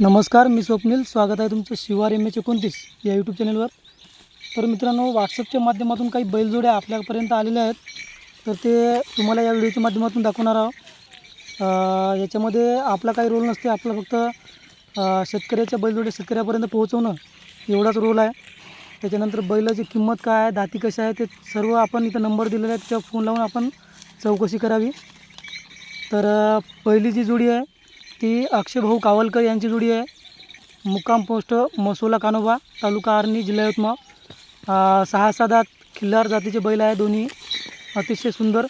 नमस्कार मी स्वप्नील. स्वागत आहे तुमचं शिवार एम एच एकोणतीस या यूट्यूब चॅनलवर तर मित्रांनो व्हॉट्सअपच्या माध्यमातून काही बैलजोड्या आपल्यापर्यंत आलेल्या आहेत. तर ते तुम्हाला या व्हिडिओच्या माध्यमातून दाखवणार आहोत. याच्यामध्ये आपला काही रोल नसते. आपला फक्त शेतकऱ्याच्या बैलजोड्या शेतकऱ्यापर्यंत पोहोचवणं एवढाच रोल आहे. त्याच्यानंतर बैलाची किंमत काय आहे दाती कशा आहे ते सर्व आपण इथं नंबर दिलेला आहे त्याच्यावर फोन लावून आपण चौकशी करावी. तर पहिली जी जोडी आहे ती अक्षयभाऊ कावलकर यांची जोडी आहे. मुक्काम पोस्ट मसोला कानोबा तालुका आर्णी जिल्हा यवतमाळ. सहा सात खिल्लार जातीचे बैल आहे दोन्ही. अतिशय सुंदर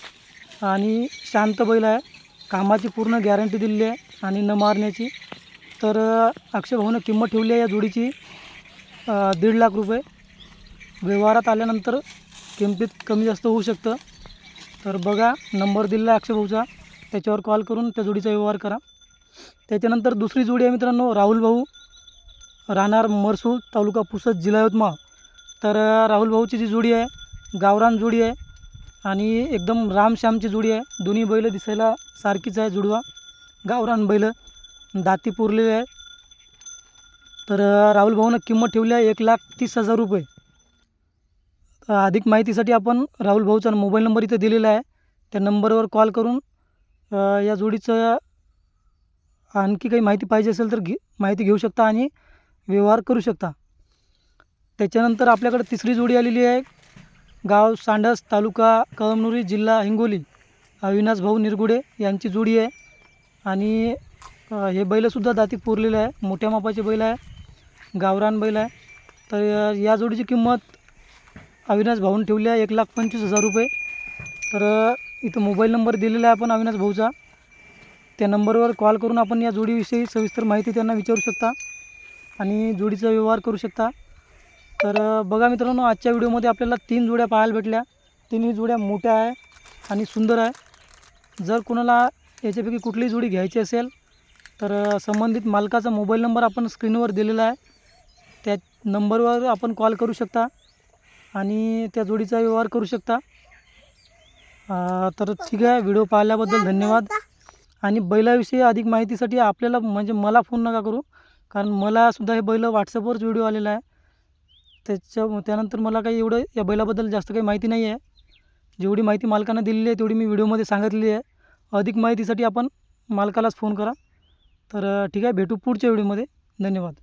आणि शांत बैल आहे. कामाची पूर्ण गॅरंटी दिलेली आहे आणि न मारण्याची. तर अक्षयभाऊनं किंमत ठेवली आहे या जोडीची दीड लाख रुपये. व्यवहारात आल्यानंतर किमतीत कमी जास्त होऊ शकतं. तर बघा नंबर दिलेला आहे अक्षयभाऊचा त्याच्यावर कॉल करून त्या जोडीचा व्यवहार करा. त्याच्यानंतर दुसरी जोडी आहे मित्रांनो राहुल भाऊ. राहणार मरसूळ तालुका पुसद जिल्हा यवतमाळ. तर राहुल भाऊची जी जोडी आहे गावरान जोडी आहे आणि एकदम रामश्यामची जोडी आहे. दोन्ही बैलं दिसायला सारखीच आहे जुडवा. गावरान बैल दाती पुरलेले आहे तर राहुल भाऊनं किंमत ठेवली आहे एक लाख तीस हजार रुपये. अधिक माहितीसाठी आपण राहुल भाऊचा मोबाईल नंबर इथं दिलेला आहे. त्या नंबरवर कॉल करून या जोडीचं आणखी काही माहिती पाहिजे असेल तर घे माहिती घेऊ शकता आणि व्यवहार करू शकता. त्याच्यानंतर आपल्याकडे तिसरी जोडी आलेली आहे. गाव सांडस तालुका कळमनुरी जिल्हा हिंगोली. अविनाश भाऊ निरगुडे यांची जोडी आहे. आणि हे बैलसुद्धा दाती पुरलेले आहे. मोठ्या मापाचे बैल आहे. गावरान बैल आहे. तर या जोडीची किंमत अविनाश भाऊन ठेवली आहे. एक लाख पंचवीस हजार रुपये. तर इथं मोबाईल नंबर दिलेला आहे आपण अविनाश भाऊचा. त्या नंबरवर कॉल करून आपण या जोडीविषयी सविस्तर माहिती त्यांना विचारू शकता आणि जोडीचा व्यवहार करू शकता. तर बघा मित्रांनो आजच्या व्हिडिओमध्ये आपल्याला तीन जोड्या पाहायला भेटल्या. तिन्ही जोड्या मोठ्या आहे आणि सुंदर आहे. जर कोणाला याच्यापैकी कुठलीही जोडी घ्यायची असेल तर संबंधित मालकाचा मोबाईल नंबर आपण स्क्रीनवर दिलेला आहे. त्या नंबरवर आपण कॉल करू शकता आणि त्या जोडीचा व्यवहार करू शकता. तर ठीक आहे. व्हिडिओ पाहिल्याबद्दल धन्यवाद. आणि बैलाविषयी अधिक माहितीसाठी आपल्याला म्हणजे मला फोन नका करू. कारण मला सुद्धा हे बैल व्हॉट्सअपवरच व्हिडिओ आलेला आहे. त्याच्या त्यानंतर मला काही एवढं या बैलाबद्दल जास्त काही माहिती नाही आहे. जेवढी माहिती मालकानं दिलेली आहे तेवढी मी व्हिडिओमध्ये सांगितलेली आहे. अधिक माहितीसाठी आपण मालकालाच फोन करा. तर ठीक आहे भेटू पुढच्या व्हिडिओमध्ये. धन्यवाद.